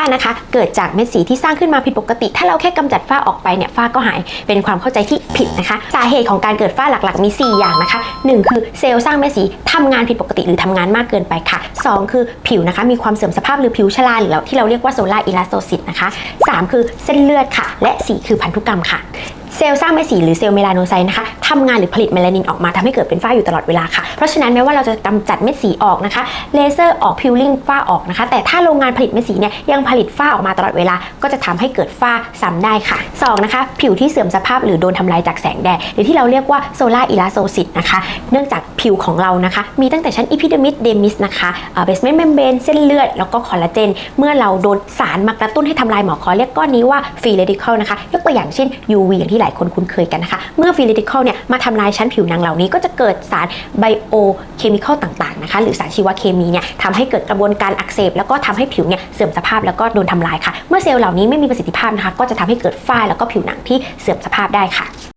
านะคะ เกิดจากเม็ดสีที่สร้างขึ้นมาผิดปกติ ถ้าเราแค่กำจัดฝ้าออกไปเนี่ยฝ้าก็หาย เป็นความเข้าใจที่ผิดนะคะ สาเหตุของการเกิดฝ้าหลักๆ มี 4 อย่างนะคะ 1 คือเซลล์สร้างเม็ดสีทำงานผิดปกติหรือทำงานมากเกินไปค่ะ 2 คือผิวนะคะมีความเสื่อมสภาพหรือผิวชราหรือที่เราเรียกว่าโซลาร์อิลาสโตซิสนะคะ 3 คือเส้นเลือดค่ะ และ 4 คือพันธุกรรมค่ะเซลล์สร้างเม็ดสีหรือเซลล์เมลาโนไซต์นะคะ ทำงานหรือผลิตเมลานินออกมาทำให้เกิดเป็นฝ้าอยู่ตลอดเวลาค่ะ เพราะฉะนั้นแม้ว่าเราจะกำจัดเม็ดสีออกนะคะ เลเซอร์ออกพิลลิ่งฝ้าออกนะคะ แต่ถ้าโรงงานผลิตเม็ดสีเนี่ยยังผลิตฝ้าออกมาตลอดเวลา ก็จะทำให้เกิดฝ้าซ้ำได้ค่ะสองนะคะ ผิวที่เสื่อมสภาพหรือโดนทำลายจากแสงแดดหรือที่เราเรียกว่าโซลาอิลาโซซิสนะคะ เนื่องจากผิวของเรานะคะ มีตั้งแต่ชั้นอีพิเดมิสเดมิสนะคะเบสเมนต์เมมเบนเส้นเลือด แล้วก็คอลลาเจน เมื่อเราโดนสารมากระตุ้นให้ทำลายหมอคอเรียกก้อนนี้ว่าฟรีเรดิคอลนะคะยกตัวอย่างเช่น UV อย่างที่หลายคนคุ้นเคยกันนะคะ เมื่อฟรีเรดิคอลเนี่ยมาทำลายชั้นผิวหนังเหล่านี้ก็จะเกิดสารไบโอเคมีคอลต่างๆนะคะหรือสารชีวเคมีเนี่ยทำให้เกิดกระบวนการอักเสบ แล้วก็ทำให้ผิวเนี่ยเสื่อมสภาพแล้วก็โดนทำลายค่ะ เมื่อเซลล์เหล่านี้ไม่มีประสิทธิภาพนะคะก็จะทำให้เกิดฝ้าแล้วก็ผิวหนังที่เสื่อมสภาพได้ค่ะ